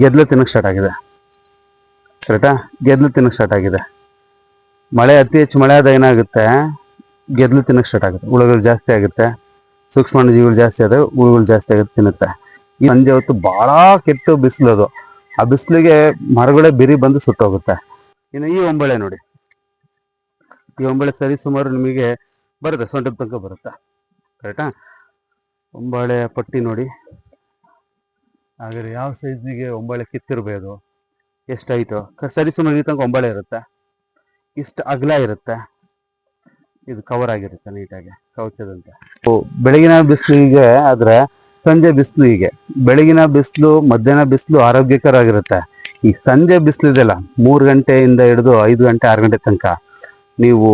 ಗೆದ್ಲು ತಿನ್ನಕ್ಕೆ ಸ್ಟಾರ್ಟ್ ಆಗಿದೆ. ಕರೆಕ್ಟಾ ಗೆದ್ಲು ತಿನ್ನಕ್ಕೆ ಸ್ಟಾರ್ಟ್ ಆಗಿದೆ. ಮಳೆ ಅತಿ ಹೆಚ್ಚು ಮಳೆ ಆದಾಗ ಏನಾಗುತ್ತೆ? ಗೆದ್ಲು ತಿನ್ನಕ್ಕೆ ಸ್ಟಾರ್ಟ್ ಆಗುತ್ತೆ. ಹುಳುಗಳು ಜಾಸ್ತಿ ಆಗುತ್ತೆ. ಸೂಕ್ಷ್ಮ ಜೀವಿಗಳು ಜಾಸ್ತಿ ಆದಾಗ ಹುಳುಗಳು ಜಾಸ್ತಿ ಆಗುತ್ತೆ ತಿನ್ನುತ್ತೆ. ಈ ಸಂಜೆ ಹೊತ್ತು ಭಾಳ ಕೆಟ್ಟು ಬಿಸಿಲು ಅದು. ಆ ಬಿಸಿಲಿಗೆ ಮರಗಳೇ ಬಿರಿ ಬಂದು ಸುಟ್ಟೋಗುತ್ತೆ. ಇನ್ನು ಈ ಒಂಬಳೆ ನೋಡಿ. ಈ ಒಂಬಳೆ ಸರಿ ಸುಮಾರು ನಿಮಗೆ ಬರುತ್ತೆ, ಸೊಂಟದ ತನಕ ಬರುತ್ತೆ. ಕರೆಕ್ಟಾ ಒಂಬಳೆ ಪಟ್ಟಿ ನೋಡಿ. ಹಾಗಾದ್ರೆ ಯಾವ ಸೈಜ್ನಿಗೆ ಒಂಬಳೆ ಕಿತ್ತಿರ್ಬೋದು? ಎಷ್ಟು ಹೈಟು ಸರಿ ಸುಮಾರು ತನಕ ಒಂಬಾಳೆ ಇರುತ್ತೆ. ಇಷ್ಟು ಅಗಲ ಇರುತ್ತೆ. ಇದು ಕವರ್ ಆಗಿರುತ್ತೆ ನೀಟಾಗಿ, ಕವಚದಂತೆ. ಬೆಳಗಿನ ಬಿಸಿಲಿಗೆ ಆದರೆ ಸಂಜೆ ಬಿಸಿಲು ಹೀಗೆ. ಬೆಳಗಿನ ಬಿಸಿಲು, ಮಧ್ಯಾಹ್ನ ಬಿಸಿಲು ಆರೋಗ್ಯಕರ ಆಗಿರುತ್ತೆ ಈ ಸಂಜೆ ಬಿಸಿಲು ಇದೆಯಲ್ಲ ಮೂರು ಗಂಟೆಯಿಂದ ಹಿಡಿದು ಐದು ಗಂಟೆ, ಆರು ಗಂಟೆ ತನಕ ನೀವು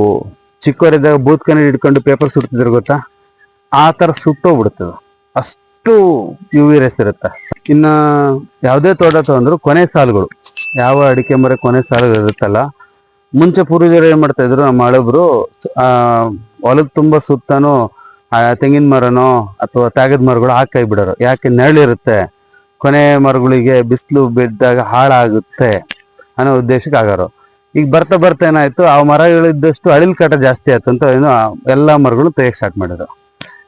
ಚಿಕ್ಕವರಿದ್ದಾಗ ಬೂತ್ ಕನ್ನಡಿ ಹಿಡ್ಕೊಂಡು ಪೇಪರ್ ಸುಡ್ತಿದ್ರೆ ಗೊತ್ತಾ? ಆ ಥರ ಸುಟ್ಟೋಗ್ಬಿಡ್ತದೆ ಅಷ್ಟು ಯು ವಿ ರೆಸ್ ಇರುತ್ತೆ? ಇನ್ನ ಯಾವುದೇ ತೋಟ ತಗೊಂಡ್ರು ಕೊನೆ ಸಾಲುಗಳು. ಯಾವ ಅಡಿಕೆ ಮರ ಕೊನೆ ಸಾಲು ಇರುತ್ತಲ್ಲ, ಮುಂಚೆ ಪೂರ್ವಜರು ಏನ್ ಮಾಡ್ತಾ ಇದ್ರು, ನಮ್ಮ ಹಳಬ್ರು, ಆ, ಹೊಲದ ತುಂಬಾ ಸುತ್ತಾನು ತೆಂಗಿನ ಮರನೋ ಅಥವಾ ತಾಗದ ಮರಗಳು ಹಾಕಿ ಬಿಡೋರು. ಯಾಕೆ ನೆರಳಿರುತ್ತೆ ಕೊನೆ ಮರಗಳಿಗೆ ಬಿಸಿಲು ಬಿದ್ದಾಗ ಹಾಳಾಗುತ್ತೆ ಅನ್ನೋ ಉದ್ದೇಶಕ್ಕೆ ಆಗೋರು. ಈಗ ಬರ್ತಾ ಬರ್ತಾ ಏನಾಯ್ತು, ಆ ಮರಗಳಿದ್ದಷ್ಟು ಅಳಿಲ್ ಕಾಟ ಜಾಸ್ತಿ ಆಯ್ತು ಅಂತ ಏನು ಎಲ್ಲಾ ಮರಗಳು ತೆಗೆಯಕ್ಕೆ ಸ್ಟಾರ್ಟ್ ಮಾಡಿದ್ರು.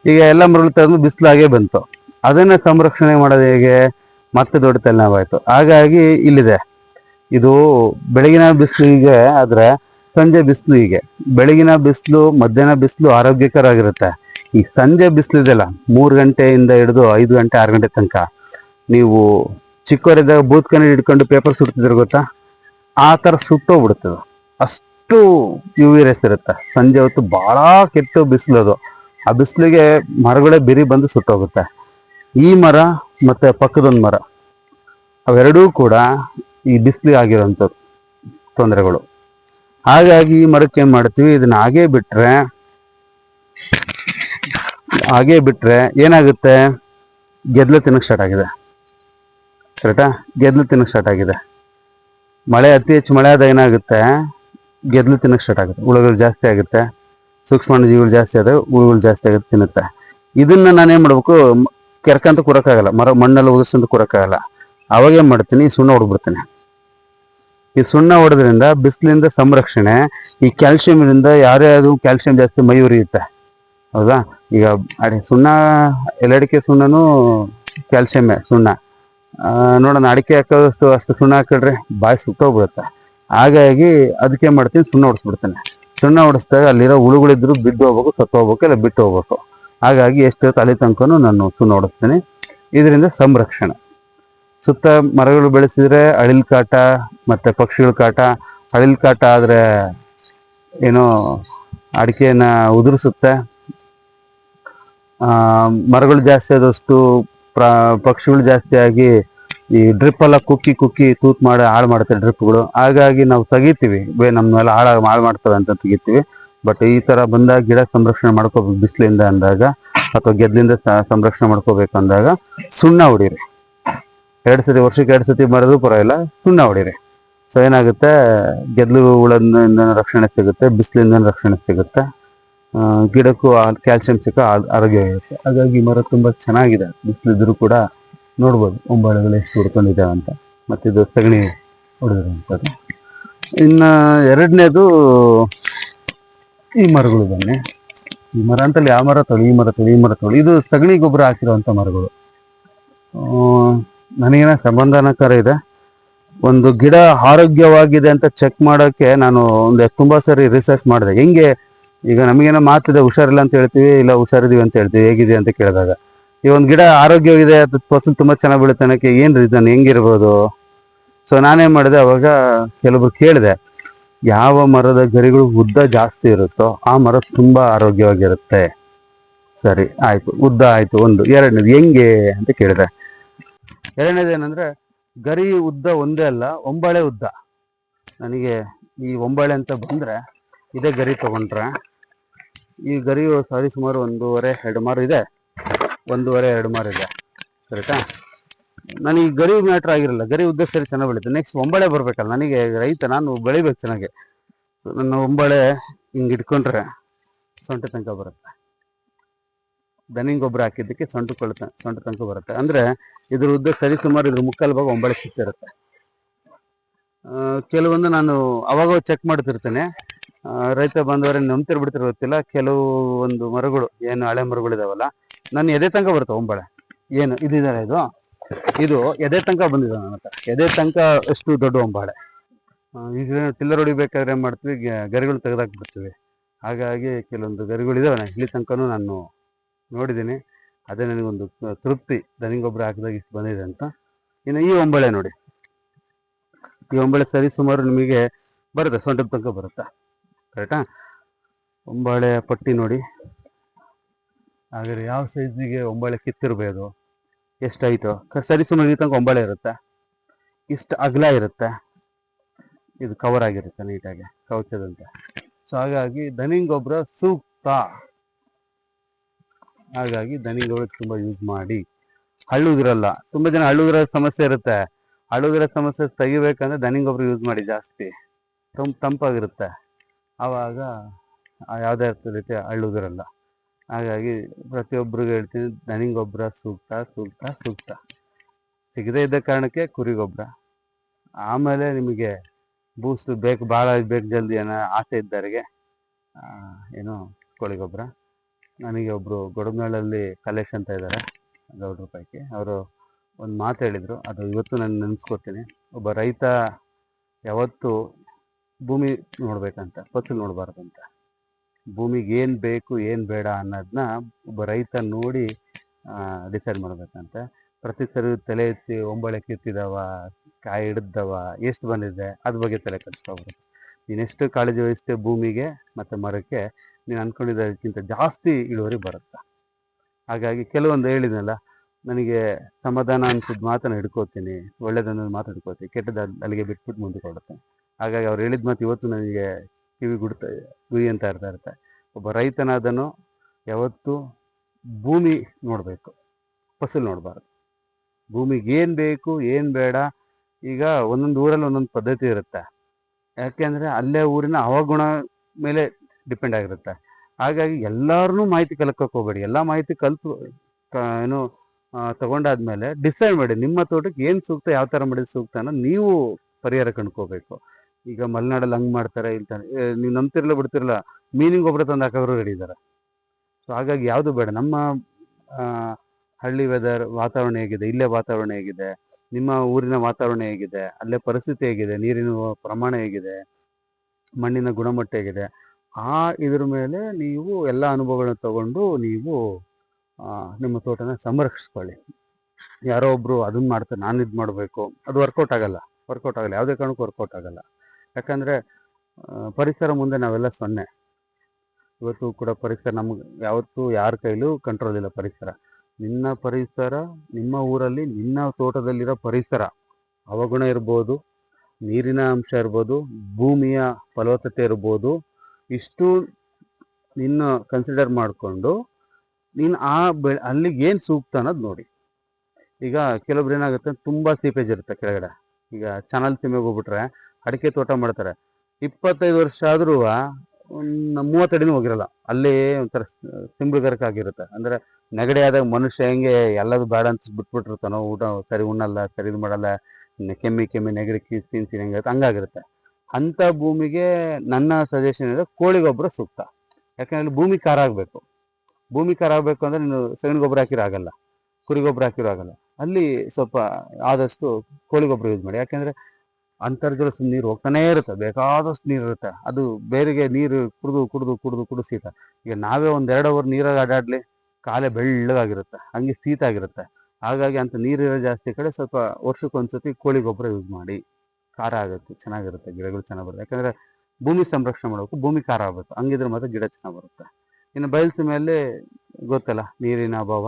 ಈಗ ಎಲ್ಲ ಮರಗಳು ತೆಗೆದು ಬಿಸಿಲಾಗೆ ಬಂತು. ಅದನ್ನ ಸಂರಕ್ಷಣೆ ಮಾಡೋದು ಹೇಗೆ? ಮತ್ತೆ ದೊಡ್ಡ ತಲೆನೋವಾಯ್ತು. ಹಾಗಾಗಿ ಇಲ್ಲಿದೆ. ಇದು ಬೆಳಗಿನ ಬಿಸಿಲಿಗೆ ಆದರೆ ಸಂಜೆ ಬಿಸಿಲು ಹೀಗೆ. ಬೆಳಗಿನ ಬಿಸಿಲು, ಮಧ್ಯಾಹ್ನ ಬಿಸಿಲು ಆರೋಗ್ಯಕರ ಆಗಿರುತ್ತೆ ಈ ಸಂಜೆ ಬಿಸಿಲು ಇದೆಯಲ್ಲ ಮೂರು ಗಂಟೆಯಿಂದ ಹಿಡಿದು ಐದು ಗಂಟೆ, ಆರು ಗಂಟೆ ತನಕ. ನೀವು ಚಿಕ್ಕವರಿದ್ದಾಗ ಬೂತ್ ಕನ್ನಡಿ ಹಿಡ್ಕೊಂಡು ಪೇಪರ್ ಸುಡ್ತಿದ್ರು ಗೊತ್ತಾ? ಆ ಥರ ಸುಟ್ಟೋಗ್ಬಿಡ್ತದೆ ಅಷ್ಟು ಯು ವಿ ರೇಸ್ ಇರುತ್ತೆ. ಸಂಜೆ ಹೊತ್ತು ಭಾಳ ಕೆಟ್ಟು ಬಿಸಿಲು ಅದು. ಆ ಬಿಸಿಲಿಗೆ ಮರಗಳೇ ಬಿರಿ ಬಂದು ಸುಟ್ಟೋಗುತ್ತೆ. ಈ ಮರ ಮತ್ತೆ ಪಕ್ಕದೊಂದು ಮರ, ಅವೆರಡೂ ಕೂಡ ಈ ಬಿಸಿಲಿಗೆ ಆಗಿರೋಂಥದ್ದು ತೊಂದರೆಗಳು. ಹಾಗಾಗಿ ಈ ಮರಕ್ಕೆ ಏನು ಮಾಡ್ತೀವಿ? ಇದನ್ನ ಹಾಗೇ ಬಿಟ್ರೆ ಹಾಗೇ ಬಿಟ್ರೆ ಏನಾಗುತ್ತೆ? ಗೆದ್ಲು ತಿನ್ನಕ್ಕೆ ಸ್ಟಾರ್ಟ್ ಆಗಿದೆ. ಕರೆಕ್ಟಾ ಗೆದ್ಲು ತಿನ್ನಕ್ ಸ್ಟಾರ್ಟ್ ಆಗಿದೆ. ಮಳೆ, ಅತಿ ಹೆಚ್ಚು ಮಳೆ ಆದಾಗ ಏನಾಗುತ್ತೆ? ಗೆದ್ಲು ತಿನ್ನಕ್ ಸ್ಟಾರ್ಟ್ ಆಗುತ್ತೆ. ಹುಳುಗಳು ಜಾಸ್ತಿ ಆಗುತ್ತೆ. ಸೂಕ್ಷ್ಮಾಣು ಜೀವಿಗಳು ಜಾಸ್ತಿ ಆದಾಗ ಹುಳುಗಳು ಜಾಸ್ತಿ ಆಗುತ್ತೆ ತಿನ್ನುತ್ತೆ. ಇದನ್ನ ನಾನೇನು ಮಾಡಬೇಕು? ಕೆರ್ಕಂತ ಕೂರಕ್ಕಾಗಲ್ಲ, ಮರ ಮಣ್ಣಲ್ಲಿ ಉದಿಸ್ಕೊಂತ ಕೂರಕ್ಕಾಗಲ್ಲ. ಅವಾಗ ಏನ್ ಮಾಡ್ತೀನಿ ಸುಣ್ಣ ಹೊಡ್ಬಿಡ್ತೀನಿ. ಈ ಸುಣ್ಣ ಹೊಡೆದ್ರಿಂದ ಬಿಸಿಲಿಂದ ಸಂರಕ್ಷಣೆ, ಈ ಕ್ಯಾಲ್ಸಿಯಂನಿಂದ ಯಾರೇ ಅದು ಕ್ಯಾಲ್ಸಿಯಂ ಜಾಸ್ತಿ ಮೈ ಉರಿಯುತ್ತೆ, ಹೌದಾ? ಈಗ ಅಡಿ ಸುಣ್ಣ ಎಲ್ಲಡಿಕೆ ಸುಣ್ಣನೂ ಕ್ಯಾಲ್ಸಿಯಮ್ಮೇ ಸುಣ್ಣ. ನೋಡೋಣ, ಅಡಿಕೆ ಹಾಕೋದಷ್ಟು ಅಷ್ಟು ಸುಣ್ಣ ಹಾಕಿಡ್ರೆ ಬಾಯಿ ಸುಟ್ಟೋಗ್ಬಿಡುತ್ತೆ. ಹಾಗಾಗಿ ಅದಕ್ಕೆ ಮಾಡ್ತೀನಿ, ಸುಣ್ಣ ಹೊಡಿಸ್ಬಿಡ್ತೇನೆ. ಸುಣ್ಣ ಹೊಡಿಸಿದಾಗ ಅಲ್ಲಿರೋ ಹುಳುಗಳಿದ್ರು ಬಿದ್ದು ಹೋಗ್ಬೇಕು ಸತ್ತು ಹೋಗ್ಬೇಕು ಇಲ್ಲ ಬಿಟ್ಟು ಹೋಗ್ಬೇಕು ಹಾಗಾಗಿ ಎಷ್ಟು ತಲೆ ತನಕನೂ ನಾನು ಸು ನೋಡಿಸ್ತೇನೆ ಇದರಿಂದ ಸಂರಕ್ಷಣೆ. ಸುತ್ತ ಮರಗಳು ಬೆಳೆಸಿದ್ರೆ ಅಳಿಲ್ ಕಾಟ ಮತ್ತೆ ಪಕ್ಷಿಗಳ ಕಾಟ. ಅಳಿಲ್ ಕಾಟ ಆದ್ರೆ ಏನೋ ಅಡಿಕೆನ ಉದುರಿಸುತ್ತೆ. ಮರಗಳು ಜಾಸ್ತಿ ಆದಷ್ಟು ಪ್ರ, ಪಕ್ಷಿಗಳು ಜಾಸ್ತಿ ಆಗಿ ಈ ಡ್ರಿಪ್ ಎಲ್ಲ ಕುಕ್ಕಿ ಕುಕ್ಕಿ ತೂತ್ ಮಾಡಿ ಹಾಳು ಮಾಡುತ್ತೆ ಡ್ರಿಪ್ಗಳು. ಹಾಗಾಗಿ ನಾವು ತೆಗಿತೀವಿ. ಬೇ ನಮ್ಮನೆಲ್ಲ ಹಾಳಾಗಿ, ಹಾಳು ಮಾಡ್ತವೆ ಅಂತ ತೆಗಿತೀವಿ. ಬಟ್ ಈ ತರ ಬಂದಾಗ ಗಿಡ ಸಂರಕ್ಷಣೆ ಮಾಡ್ಕೋಬೇಕು ಬಿಸಿಲಿಂದ ಅಂದಾಗ ಅಥವಾ ಗೆದ್ಲಿಂದ ಸಂರಕ್ಷಣೆ ಮಾಡ್ಕೋಬೇಕು ಅಂದಾಗ ಸುಣ್ಣ ಹೊಡಿರಿ. ಎರಡು ಸತಿ, ವರ್ಷಕ್ಕೆ ಎರಡು ಸತಿ ಮರದು ಪರವಾಗಿಲ್ಲ, ಸುಣ್ಣ ಹೊಡಿರಿ. ಸೊ ಏನಾಗುತ್ತೆ? ಗೆದ್ಲು ಹುಳದಿಂದ ರಕ್ಷಣೆ ಸಿಗುತ್ತೆ, ಬಿಸಿಲಿಂದ ರಕ್ಷಣೆ ಸಿಗುತ್ತೆ. ಗಿಡಕ್ಕೂ ಕ್ಯಾಲ್ಸಿಯಂ ಸಿಕ್ಕ ಆರೋಗ್ಯ ಆಗುತ್ತೆ ಹಾಗಾಗಿ ಮರ ತುಂಬಾ ಚೆನ್ನಾಗಿದೆ. ಬಿಸಿಲಿದ್ರು ಕೂಡ ನೋಡ್ಬೋದು ಒಂಬಾಳೆಗಳು ಎಷ್ಟು ಹುಡ್ಕೊಂಡಿದ್ದಾವೆ ಅಂತ. ಮತ್ತಿದು ಸಗಣಿ ಹೊಡೆದಿರುವಂಥದ್ದು. ಇನ್ನ ಎರಡನೇದು ಈ ಮರಗಳು ಬನ್ನಿ. ಈ ಮರ ಅಂತಲ್ಲಿ ಯಾವ ಮರ? ತೊಳಿ ಈ ಮರ ತೊಳಿ ಈ ಮರ ತೊಳಿ. ಇದು ಸಗಣಿ ಗೊಬ್ಬರ ಹಾಕಿರುವಂತ ಮರಗಳು. ಆ, ನನಗೇನ ಸಮಾಧಾನಕರ ಇದೆ. ಒಂದು ಗಿಡ ಆರೋಗ್ಯವಾಗಿದೆ ಅಂತ ಚೆಕ್ ಮಾಡೋಕೆ ನಾನು ಒಂದು ತುಂಬಾ ಸರಿ ರಿಸರ್ಚ್ ಮಾಡಿದೆ. ಹೆಂಗೆ? ಈಗ ನಮಗೇನೋ ಮಾತಿದೆ ಹುಷಾರಿಲ್ಲ ಅಂತ ಹೇಳ್ತೀವಿ ಇಲ್ಲ ಹುಷಾರಿದೀವಿ ಅಂತ ಹೇಳ್ತೀವಿ ಹೇಗಿದೆ ಅಂತ ಕೇಳಿದಾಗ. ಈ ಒಂದು ಗಿಡ ಆರೋಗ್ಯವಾಗಿದೆ ಅದು ಫಸಲು ತುಂಬಾ ಚೆನ್ನಾಗಿ ಬೀಳುತ್ತೆ ಏನು ಏನ್ ರೀಸನ್ ಹೆಂಗಿರ್ಬೋದು? ಸೊ ನಾನೇನು ಮಾಡಿದೆ ಅವಾಗ ಕೆಲವರು ಕೇಳಿದೆ. ಯಾವ ಮರದ ಗರಿಗಳು ಉದ್ದ ಜಾಸ್ತಿ ಇರುತ್ತೋ ಆ ಮರ ತುಂಬಾ ಆರೋಗ್ಯವಾಗಿರುತ್ತೆ. ಸರಿ, ಆಯ್ತು. ಉದ್ದ ಆಯ್ತು, ಒಂದು. ಎರಡನೇದು, ಹೆಂಗೆ ಅಂತ ಕೇಳಿದೆ. ಎರಡನೇದು ಏನಂದ್ರೆ, ಗರಿ ಉದ್ದ ಒಂದೇ ಅಲ್ಲ, ಒಂಬಳೆ ಉದ್ದ. ನನಗೆ ಈ ಒಂಬಳೆ ಅಂತ ಬಂದ್ರೆ, ಇದೇ ಗರಿ ತಗೊಂಡ್ರೆ. ಈ ಗರಿಯು ಸಾರಿ ಸುಮಾರು ಒಂದೂವರೆ, ಎರಡು ಮಾರು ಇದೆ. ಒಂದೂವರೆ, ಎರಡು ಮಾರು ಇದೆ. ಕರೆಕ್ಟಾ ನನಗೆ ಗರಿ ಮ್ಯಾಟ್ರ್ ಆಗಿರಲ್ಲ ಗರಿ ಉದ್ದ ಸರಿ ಚೆನ್ನಾಗಿ ಬೆಳೀತು ನೆಕ್ಸ್ಟ್ ಒಂಬಳೆ ಬರ್ಬೇಕಲ್ಲ ನನಗೆ ರೈತ ನಾನು ಬೆಳಿಬೇಕು ಚೆನ್ನಾಗಿ. ನನ್ನ ಒಂಬಳೆ ಹಿಂಗೆ ಇಟ್ಕೊಂಡ್ರೆ ಸೊಂಟ ತನಕ ಬರುತ್ತೆ. ದನಿಂಗ್ ಗೊಬ್ಬರ ಹಾಕಿದ್ದಕ್ಕೆ ಸೊಂಟ ಕೊಳ್ತ ಸೊಂಟ ತನಕ ಬರುತ್ತೆ. ಅಂದ್ರೆ ಇದ್ರ ಉದ್ದ ಸರಿ ಸುಮಾರು ಇದ್ರ ಮುಕ್ಕಾಲು ಭಾಗ ಒಂಬಳೆ ಸಿಗ್ತಿರುತ್ತೆ ಆ, ಕೆಲವೊಂದು ನಾನು ಅವಾಗ ಚೆಕ್ ಮಾಡ್ತಿರ್ತೇನೆ. ರೈತ ಬಂದವರೇ ನಂಬ್ತಿರ್ ಬಿಡ್ತಿರೋ ಗೊತ್ತಿಲ್ಲ ಕೆಲವು ಒಂದು ಮರಗಳು ಏನು ಹಳೆ ಮರಗಳಿದಾವಲ್ಲ ನನ್ನ ಎದೆ ತನಕ ಬರುತ್ತೆ ಒಂಬಳೆ. ಏನು ಇದಿದ್ದಾರೆ ಇದು? ಇದು ಎದೆ ತನಕ ಬಂದಿದೆ ನನ್ನ ಹತ್ರ. ಎದೆ ತನಕ ಎಷ್ಟು ದೊಡ್ಡ ಒಂಬಾಳೆ. ಈಗ ಟಿಲ್ಲರ್ ಹೊಡಿಬೇಕಾದ್ರೆ ಏನು ಮಾಡ್ತೀವಿ? ಗರಿಗಳು ತೆಗೆದಾಕ್ಬಿಡ್ತೀವಿ ಹಾಗಾಗಿ ಕೆಲವೊಂದು ಗರಿಗಳು ಇದಾವೆ ಇಲ್ಲಿ ತನಕನೂ ನಾನು ನೋಡಿದ್ದೀನಿ. ಅದೇ ನನಗೊಂದು ತೃಪ್ತಿ. ದನಿಗೊಬ್ಬರ ಹಾಕಿದಾಗ ಇಷ್ಟು ಬಂದಿದೆ ಅಂತ. ಇನ್ನು ಈ ಒಂಬಳೆ ನೋಡಿ. ಈ ಒಂಬಳೆ ಸರಿ ಸುಮಾರು ನಿಮಗೆ ಬರುತ್ತೆ, ಸೊಂಟದ ತನಕ ಬರುತ್ತಾ? ಕರೆಕ್ಟಾ ಒಂಬಾಳೆ ಪಟ್ಟಿ ನೋಡಿ. ಹಾಗಾದ್ರೆ ಯಾವ ಸೈಜಿಗೆ ಒಂಬಳೆ ಕಿತ್ತಿರ್ಬೋದು? ಎಷ್ಟು ಹೈಟು ಸರಿ ಸುಮಾರು ಈ ತನಕ ಒಂಬಳೆ ಇರುತ್ತೆ. ಇಷ್ಟು ಅಗಲ ಇರುತ್ತೆ. ಇದು ಕವರ್ ಆಗಿರುತ್ತೆ ನೀಟಾಗಿ, ಕವಚದಂತೆ. ಸೊ ಹಾಗಾಗಿ ದನಿಂಗ್ ಗೊಬ್ಬರ ಸೂಕ್ತ. ಹಾಗಾಗಿ ದನಿಂಗ್ ಗೊಬ್ಬರ ತುಂಬ ಯೂಸ್ ಮಾಡಿ. ಹಳ್ಳುದಿರಲ್ಲ ತುಂಬ ಜನ ಹಳ್ಳುದಿರೋ ಸಮಸ್ಯೆ ಇರುತ್ತೆ. ಹಳ್ಳುದಿರೋ ಸಮಸ್ಯೆ ತೆಗಿಬೇಕಂದ್ರೆ ದನಿಂಗ್ ಗೊಬ್ಬರ ಯೂಸ್ ಮಾಡಿ ಜಾಸ್ತಿ. ತಂಪ್, ತಂಪಾಗಿರುತ್ತೆ. ಆವಾಗ ಯಾವುದೇ ರೀತಿ ಹಳ್ಳುದಿರಲ್ಲ ಹಾಗಾಗಿ ಪ್ರತಿಯೊಬ್ಬರಿಗೂ ಹೇಳ್ತೀನಿ, ದನಿ ಗೊಬ್ಬರ ಸೂಕ್ತ ಸೂಕ್ತ ಸೂಕ್ತ. ಸಿಗದೇ ಇದ್ದ ಕಾರಣಕ್ಕೆ ಕುರಿ ಗೊಬ್ಬರ. ಆಮೇಲೆ ನಿಮಗೆ ಬೂಸ್ಟ್ ಬೇಕು, ಭಾಳ ಬೇಕು ಜಲ್ದಿ ಏನೋ ಆಸೆ ಇದ್ದವರಿಗೆ ಏನು, ಕೋಳಿ ಗೊಬ್ಬರ. ನನಗೆ ಒಬ್ಬರು ಗೊಡಮ್ನಾಳಲ್ಲಿ ಕಲೆಕ್ಷನ್ ಅಂತ ಇದ್ದಾರೆ, ಗೌಡ್ರ ಪೈಕಿ ಅವರು ಒಂದು ಮಾತು ಹೇಳಿದರು, ಅದು ಇವತ್ತು ನಾನು ನೆನೆಸ್ಕೊತೀನಿ ಒಬ್ಬ ರೈತ ಯಾವತ್ತು ಭೂಮಿ ನೋಡಬೇಕಂತ ಫಸಲು ನೋಡಬಾರ್ದಂತ. ಭೂಮಿಗೆ ಏನು ಬೇಕು, ಏನು ಬೇಡ ಅನ್ನೋದನ್ನ ಒಬ್ಬ ರೈತ ನೋಡಿ ಡಿಸೈಡ್ ಮಾಡ್ಬೇಕಂತ. ಪ್ರತಿ ಸರಿ ತಲೆ ಎತ್ತಿ ಒಂಬಳೆ ಕಿತ್ತಿದವ, ಕಾಯಿ ಹಿಡಿದವ, ಎಷ್ಟು ಬಂದಿದೆ ಅದ್ರ ಬಗ್ಗೆ ತಲೆ ಕೆಡಿಸ್ಕೊಬಾರ್ದು ನೀನೆಷ್ಟು ಕಾಳಜಿ ವಹಿಸ್ತೇ ಭೂಮಿಗೆ ಮತ್ತು ಮರಕ್ಕೆ, ನೀನು ಅನ್ಕೊಂಡಿದ್ದಕ್ಕಿಂತ ಜಾಸ್ತಿ ಇಳುವರಿ ಬರುತ್ತೆ. ಹಾಗಾಗಿ ಕೆಲವೊಂದು ಹೇಳಿದ್ನಲ್ಲ, ನನಗೆ ಸಮಾಧಾನ ಅನ್ಸಿದ ಮಾತನ್ನ ಹಿಡ್ಕೋತೀನಿ ಒಳ್ಳೇದನ್ನ ಮಾತು ಹಿಡ್ಕೋತೀನಿ, ಕೆಟ್ಟದ ಅಲ್ಲಿಗೆ ಬಿಟ್ಬಿಟ್ಟು ಮುಂದೆ ಕೊಡುತ್ತೆ ಹಾಗಾಗಿ ಅವ್ರು ಹೇಳಿದ ಮಾತು ಇವತ್ತು ನನಗೆ ಕಿವಿ ಗುಡ್ತ ಗುರಿ ಅಂತ ಅರ್ಥ ಇರುತ್ತೆ. ಒಬ್ಬ ರೈತನಾದನು ಯಾವತ್ತು ಭೂಮಿ ನೋಡಬೇಕು, ಫಸಲು ನೋಡಬಾರ್ದು. ಭೂಮಿಗೆ ಏನು ಬೇಕು, ಏನು ಬೇಡ, ಈಗ ಒಂದೊಂದು ಊರಲ್ಲಿ ಒಂದೊಂದು ಪದ್ಧತಿ ಇರುತ್ತೆ. ಯಾಕೆಂದರೆ ಅಲ್ಲೇ ಊರಿನ ಹವಾಗುಣ ಮೇಲೆ ಡಿಪೆಂಡ್ ಆಗಿರುತ್ತೆ. ಹಾಗಾಗಿ ಎಲ್ಲರೂ ಮಾಹಿತಿ ಕಲ್ಕೋಕೆ ಹೋಗ್ಬೇಡಿ. ಎಲ್ಲ ಮಾಹಿತಿ ಕಲ್ತು ಏನು ತಗೊಂಡಾದ್ಮೇಲೆ ಡಿಸೈಡ್ ಮಾಡಿ ನಿಮ್ಮ ತೋಟಕ್ಕೆ ಏನು ಸೂಕ್ತ, ಯಾವ ಥರ ಮಾಡಿದ್ರೆ ಸೂಕ್ತ ಅನ್ನೋದು ನೀವು ಪರಿಹಾರ ಕಂಡ್ಕೋಬೇಕು. ಈಗ ಮಲೆನಾಡಲ್ಲಿ ಹಂಗೆ ಮಾಡ್ತಾರೆ ಇಲ್ಲ ನೀವು ನಂಬ್ತಿರಲ್ಲ ಬಿಡ್ತಿರಲ್ಲ ಮೀನಿಂಗ್ ಗೊಬ್ಬರ ತಂದು ಹಾಕೋರು ರೆಡಿ ಇದ್ದಾರೆ ಸೊ ಹಾಗಾಗಿ ಯಾವುದು ಬೇಡ. ನಮ್ಮ ಹಳ್ಳಿ ವೆದರ್ ವಾತಾವರಣ ಹೇಗಿದೆ, ಇಲ್ಲೇ ವಾತಾವರಣ ಹೇಗಿದೆ, ನಿಮ್ಮ ಊರಿನ ವಾತಾವರಣ ಹೇಗಿದೆ, ಅಲ್ಲೇ ಪರಿಸ್ಥಿತಿ ಹೇಗಿದೆ, ನೀರಿನ ಪ್ರಮಾಣ ಹೇಗಿದೆ, ಮಣ್ಣಿನ ಗುಣಮಟ್ಟ ಹೇಗಿದೆ, ಆ ಇದ್ರ ಮೇಲೆ ನೀವು ಎಲ್ಲ ಅನುಭವಗಳನ್ನ ತಗೊಂಡು ನೀವು ನಿಮ್ಮ ತೋಟನ ಸಂರಕ್ಷಿಸ್ಕೊಳ್ಳಿ. ಯಾರೋ ಒಬ್ರು ಅದನ್ನ ಮಾಡ್ತಾರೆ, ನಾನು ಇದು ಮಾಡಬೇಕು. ಅದು ವರ್ಕೌಟ್ ಆಗಲ್ಲ. ವರ್ಕೌಟ್ ಆಗಲ್ಲ. ಯಾವುದೇ ಕಾರಣಕ್ಕೂ ವರ್ಕೌಟ್ ಆಗಲ್ಲ. ಯಾಕಂದ್ರೆ ಪರಿಸರ ಮುಂದೆ ನಾವೆಲ್ಲ ಸೊನ್ನೆ. ಇವತ್ತು ಕೂಡ ಪರಿಸರ ನಮ್ಗೆ ಯಾವತ್ತೂ ಯಾರ ಕೈಲೂ ಕಂಟ್ರೋಲ್ ಇಲ್ಲ ಪರಿಸರ. ನಿನ್ನ ಪರಿಸರ, ನಿಮ್ಮ ಊರಲ್ಲಿ ನಿನ್ನ ತೋಟದಲ್ಲಿರೋ ಪರಿಸರ, ಅವಗುಣ ಇರ್ಬೋದು, ನೀರಿನ ಅಂಶ ಇರ್ಬೋದು, ಭೂಮಿಯ ಫಲವತ್ತತೆ ಇರ್ಬೋದು, ಇಷ್ಟು ನಿನ್ನ ಕನ್ಸಿಡರ್ ಮಾಡಿಕೊಂಡು ನೀನು ಆ ಬೆ, ಅಲ್ಲಿಗೆ ಏನು ಸೂಕ್ತ ಅನ್ನೋದು ನೋಡಿ. ಈಗ ಕೆಲವೊಬ್ರು ಏನಾಗುತ್ತೆ, ತುಂಬ ಸೀಪೇಜ್ ಇರುತ್ತೆ ಕೆಳಗಡೆ. ಈಗ ಚಾನಲ್ ಸೀಮೆಗೆ ಹೋಗ್ಬಿಟ್ರೆ ಅಡಿಕೆ ತೋಟ ಮಾಡ್ತಾರೆ. ಇಪ್ಪತ್ತೈದು ವರ್ಷ ಆದ್ರೂ ಮೂವತ್ತಡಿನೂ ಹೋಗಿರಲ್ಲ. ಅಲ್ಲಿ ಒಂಥರ ಸಿಂಬಳಗರಕಾಗಿರುತ್ತೆ ಅಂದ್ರೆ ನೆಗಡಿ ಆದಾಗ ಮನುಷ್ಯ ಹೆಂಗೆ ಎಲ್ಲದು ಬೇಡ ಅಂತ ಬಿಟ್ಬಿಟ್ಟಿರ್ತಾನೋ, ಊಟ ಸರಿ ಉಣ್ಣಲ್ಲ, ಸರಿ ಇದು ಮಾಡಲ್ಲ ಕೆಮ್ಮಿ ಕೆಮ್ಮಿ, ನೆಗಡಿ, ಕೀಸ್, ತಿನ್ಸಿ ಹೆಂಗಿರುತ್ತೆ ಹಂಗಾಗಿರುತ್ತೆ. ಅಂಥ ಭೂಮಿಗೆ ನನ್ನ ಸಜೆಷನ್ ಇದೆ ಕೋಳಿ ಗೊಬ್ಬರ ಸೂಕ್ತ. ಯಾಕಂದ್ರೆ ಭೂಮಿ ಖಾರ ಆಗಬೇಕು. ಭೂಮಿ ಖಾರ ಆಗಬೇಕು ಅಂದ್ರೆ ನೀನು ಸಗಣಿ ಗೊಬ್ಬರ ಹಾಕಿರೋ ಆಗಲ್ಲ ಕುರಿ ಗೊಬ್ಬರ ಹಾಕಿರೋ ಆಗಲ್ಲ ಅಲ್ಲಿ ಸ್ವಲ್ಪ ಆದಷ್ಟು ಕೋಳಿ ಗೊಬ್ಬರ ಯೂಸ್ ಮಾಡಿ. ಯಾಕಂದ್ರೆ ಅಂತರ್ಜಲ ನೀರು ಹೋಗ್ತಾನೇ ಇರುತ್ತೆ, ಬೇಕಾದಷ್ಟು ನೀರು ಇರುತ್ತೆ. ಅದು ಬೇರೆಗೆ ನೀರು ಕುಡಿದು ಕುಡಿದು ಕುಡಿದು ಕುಡಿದು ಶೀತ ಈಗ ನಾವೇ ಒಂದ್ ಎರಡು ಅವರ್ ನೀರಾಗ ಆಡಾಡ್ಲಿ ಕಾಲೇ ಬೆಳ್ಳಗಾಗಿರುತ್ತೆ, ಹಂಗೆ ಶೀತ ಆಗಿರುತ್ತೆ. ಹಾಗಾಗಿ ಅಂತ ನೀರಿರೋ ಜಾಸ್ತಿ ಕಡೆ ಸ್ವಲ್ಪ ವರ್ಷಕ್ಕೆ ಒಂದ್ಸತಿ ಕೋಳಿ ಗೊಬ್ಬರ ಯೂಸ್ ಮಾಡಿ, ಖಾರ ಆಗುತ್ತೆ, ಚೆನ್ನಾಗಿರುತ್ತೆ, ಗಿಡಗಳು ಚೆನ್ನಾಗಿ ಬರುತ್ತೆ. ಯಾಕಂದರೆ ಭೂಮಿ ಸಂರಕ್ಷಣೆ ಮಾಡಬೇಕು ಭೂಮಿ ಖಾರ ಆಗಬೇಕು, ಹಂಗಿದ್ರೆ ಮಾತ್ರ ಗಿಡ ಚೆನ್ನಾಗಿ ಬರುತ್ತೆ. ಇನ್ನು ಬಯಲ್ಸ ಮೇಲೆ ಗೊತ್ತಲ್ಲ, ನೀರಿನ ಅಭಾವ.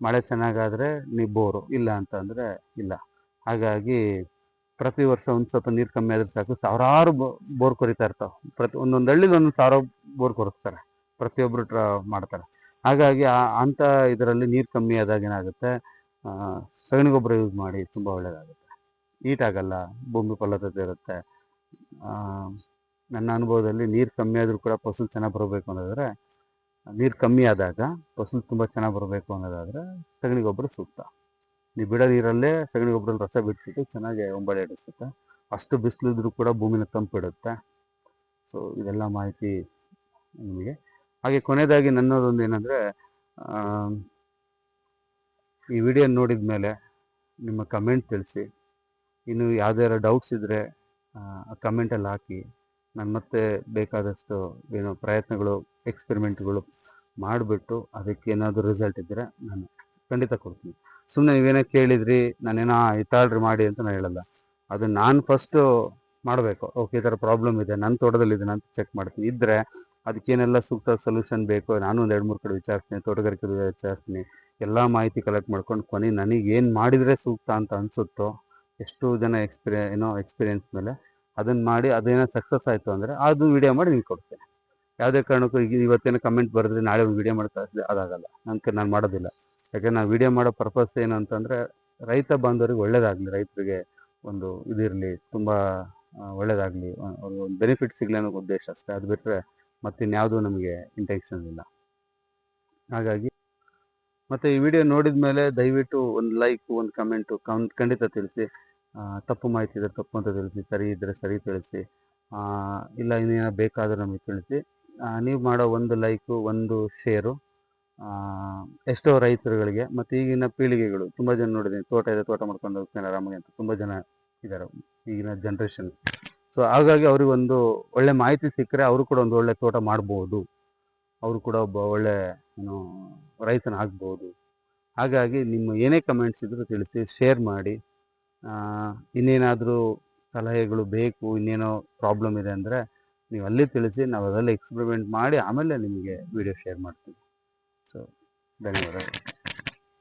ಮಳೆ ಚೆನ್ನಾಗಾದ್ರೆ ನೀ ಬೋರು ಇಲ್ಲ ಅಂತಂದರೆ ಇಲ್ಲ. ಹಾಗಾಗಿ ಪ್ರತಿ ವರ್ಷ ಒಂದು ಸ್ವಲ್ಪ ನೀರು ಕಮ್ಮಿ ಆದರೆ ಸಾಕು. ಸಾವಿರಾರು ಬೋರ್ ಕೊರಿತಾ ಇರ್ತಾವೆ. ಪ್ರತಿ, ಒಂದೊಂದು ಹಳ್ಳಿಲಿ ಒಂದೊಂದು ಸಾವಿರ ಬೋರ್ ಕೊರಿಸ್ತಾರೆ. ಪ್ರತಿಯೊಬ್ಬರು ಮಾಡ್ತಾರೆ. ಹಾಗಾಗಿ ಆ ಅಂಥ ಇದರಲ್ಲಿ ನೀರು ಕಮ್ಮಿ ಆದಾಗ ಏನಾಗುತ್ತೆ? ಸಗಣಿ ಗೊಬ್ಬರ ಯೂಸ್ ಮಾಡಿ ತುಂಬ ಒಳ್ಳೆಯದಾಗುತ್ತೆ ಆಗಲ್ಲ, ಭೂಮಿ ಫಲವತ್ತತೆ ಇರುತ್ತೆ. ನನ್ನ ಅನುಭವದಲ್ಲಿ ನೀರು ಕಮ್ಮಿ ಆದರೂ ಕೂಡ ಫಸಲು ಚೆನ್ನಾಗಿ ಬರಬೇಕು ಅನ್ನೋದಾದರೆ, ನೀರು ಕಮ್ಮಿ ಆದಾಗ ಫಸಲು ತುಂಬ ಚೆನ್ನಾಗಿ ಬರಬೇಕು ಅನ್ನೋದಾದರೆ ಸಗಣಿ ಗೊಬ್ಬರ ಸೂಕ್ತ. ನೀವು ಬಿಡೋ ನೀರಲ್ಲೇ ಸಗಣಿ ಗೊಬ್ಬರದಲ್ಲಿ ರಸ ಬಿಟ್ಬಿಟ್ಟು ಚೆನ್ನಾಗಿ ಒಂಬಳೆ ಹಿಡಿಸುತ್ತೆ ಅಷ್ಟು ಬಿಸಿಲಿದ್ರೂ ಕೂಡ ಭೂಮಿನ ತಂಪಿಡುತ್ತೆ. ಸೊ ಇದೆಲ್ಲ ಮಾಹಿತಿ ನಿಮಗೆ. ಹಾಗೆ ಕೊನೆಯದಾಗಿ ನನ್ನದೊಂದು ಏನಂದರೆ ಈ ವಿಡಿಯೋ ನೋಡಿದ ಮೇಲೆ ನಿಮ್ಮ ಕಮೆಂಟ್ ತಿಳಿಸಿ. ಇನ್ನು ಯಾವುದಾದ್ರು ಡೌಟ್ಸ್ ಇದ್ದರೆ ಕಮೆಂಟಲ್ಲಿ ಹಾಕಿ. ನಾನು ಮತ್ತೆ ಬೇಕಾದಷ್ಟು ಏನೋ ಪ್ರಯತ್ನಗಳು ಎಕ್ಸ್ಪೆರಿಮೆಂಟ್ಗಳು ಮಾಡಿಬಿಟ್ಟು ಅದಕ್ಕೆ ಏನಾದರೂ ರಿಸಲ್ಟ್ ಇದ್ದರೆ ನಾನು ಖಂಡಿತ ಕೊಡ್ತೀನಿ. ಸುಮ್ಮನೆ ನೀವೇನೋ ಕೇಳಿದ್ರಿ, ನಾನೇನೋ ಇತಾಳ್ರಿ ಮಾಡಿ ಅಂತ ನಾನು ಹೇಳಲ್ಲ. ಅದು ನಾನು ಫಸ್ಟು ಮಾಡಬೇಕು. ಓಕೆ ಈ ಥರ ಪ್ರಾಬ್ಲಮ್ ಇದೆ. ನನ್ನ ತೋಟದಲ್ಲಿ ಇದೆ ನಾನು ಚೆಕ್ ಮಾಡ್ತೀನಿ. ಇದ್ದರೆ ಅದಕ್ಕೇನೆಲ್ಲ ಸೂಕ್ತ ಸೊಲ್ಯೂಷನ್ ಬೇಕು, ನಾನು ಒಂದು ಎರಡು ಮೂರು ಕಡೆ ವಿಚಾರಿಸ್ತೀನಿ, ತೋಟಗಾರಿಕೆ ವಿಚಾರಿಸ್ತೀನಿ, ಎಲ್ಲ ಮಾಹಿತಿ ಕಲೆಕ್ಟ್ ಮಾಡ್ಕೊಂಡು ಕೊನೆ ನನಗೆ ಏನು ಮಾಡಿದರೆ ಸೂಕ್ತ ಅಂತ ಅನಿಸುತ್ತೋ, ಎಷ್ಟು ಜನ ಎಕ್ಸ್ಪೀರಿಯ ಏನೋ ಎಕ್ಸ್ಪೀರಿಯನ್ಸ್ ಮೇಲೆ ಅದನ್ನು ಮಾಡಿ ಅದೇನೋ ಸಕ್ಸಸ್ ಆಯಿತು ಅಂದರೆ ಅದು ವಿಡಿಯೋ ಮಾಡಿ ನಿಮ್ಗೆ ಕೊಡ್ತೇನೆ. ಯಾವುದೇ ಕಾರಣಕ್ಕೂ ಈಗ ಇವತ್ತೇನೋ ಕಮೆಂಟ್ ಬರೆದ್ರೆ ನಾಳೆ ಒಂದು ವಿಡಿಯೋ ಮಾಡಿ ಕಳಿಸಿದೆ ಅದಾಗಲ್ಲ. ನನಗೆ ನಾನು ಮಾಡೋದಿಲ್ಲ. ಯಾಕೆ ನಾವು ವಿಡಿಯೋ ಮಾಡೋ ಪರ್ಪಸ್ ಏನು ಅಂತಂದರೆ ರೈತ ಬಾಂಧವರಿಗೆ ಒಳ್ಳೇದಾಗಲಿ, ರೈತರಿಗೆ ಒಂದು ಇದಿರಲಿ, ತುಂಬ ಒಳ್ಳೇದಾಗಲಿ ಒಂದು ಬೆನಿಫಿಟ್ ಸಿಗಲಿ ಅನ್ನೋ ಉದ್ದೇಶ ಅಷ್ಟೇ. ಅದು ಬಿಟ್ಟರೆ ಮತ್ತಿನ್ಯಾವುದೂ ನಮಗೆ ಇಂಟೆನ್ಷನ್ ಇಲ್ಲ. ಹಾಗಾಗಿ ಮತ್ತು ಈ ವಿಡಿಯೋ ನೋಡಿದ ಮೇಲೆ ದಯವಿಟ್ಟು ಒಂದು ಲೈಕ್ ಒಂದು ಕಮೆಂಟು ಕಮ್ ಖಂಡಿತ ತಿಳಿಸಿ. ತಪ್ಪು ಮಾಹಿತಿ ಇದ್ರೆ ತಪ್ಪು ಅಂತ ತಿಳಿಸಿ, ಸರಿ ಇದ್ದರೆ ಸರಿ ತಿಳಿಸಿ. ಇಲ್ಲ ಇನ್ನೇನೋ ಬೇಕಾದರೂ ನಮಗೆ ತಿಳಿಸಿ. ನೀವು ಮಾಡೋ ಒಂದು ಲೈಕು ಒಂದು ಶೇರು ಎಷ್ಟೋ ರೈತರುಗಳಿಗೆ ಮತ್ತು ಈಗಿನ ಪೀಳಿಗೆಗಳು ತುಂಬ ಜನ ನೋಡಿದ್ದೀನಿ, ತೋಟ ಇದೆ, ತೋಟ ಮಾಡ್ಕೊಂಡು ಹೋಗ್ತೇನೆ ಆರಾಮಾಗಿ ಅಂತ ತುಂಬ ಜನ ಇದ್ದಾರೆ ಈಗಿನ ಜನ್ರೇಷನ್ ಸೊ ಹಾಗಾಗಿ ಅವ್ರಿಗೆ ಒಂದು ಒಳ್ಳೆ ಮಾಹಿತಿ ಸಿಕ್ಕರೆ ಅವರು ಕೂಡ ಒಂದು ಒಳ್ಳೆ ತೋಟ ಮಾಡ್ಬೋದು. ಅವರು ಕೂಡ ಒಬ್ಬ ಒಳ್ಳೆ, ಏನು, ರೈತನ ಆಗ್ಬೋದು. ಹಾಗಾಗಿ ನಿಮ್ಮ ಏನೇ ಕಮೆಂಟ್ಸ್ ಇದ್ದರೂ ತಿಳಿಸಿ ಶೇರ್ ಮಾಡಿ. ಇನ್ನೇನಾದರೂ ಸಲಹೆಗಳು ಬೇಕು, ಇನ್ನೇನೋ ಪ್ರಾಬ್ಲಮ್ ಇದೆ ಅಂದರೆ ನೀವು ಅಲ್ಲಿ ತಿಳಿಸಿ, ನಾವು ಅದೆಲ್ಲ ಎಕ್ಸ್ಪರಿಮೆಂಟ್ ಮಾಡಿ, ಆಮೇಲೆ ನಿಮಗೆ ವಿಡಿಯೋ ಶೇರ್ ಮಾಡ್ತೀವಿ. ಸೊ ಧನ್ಯವಾದಗಳು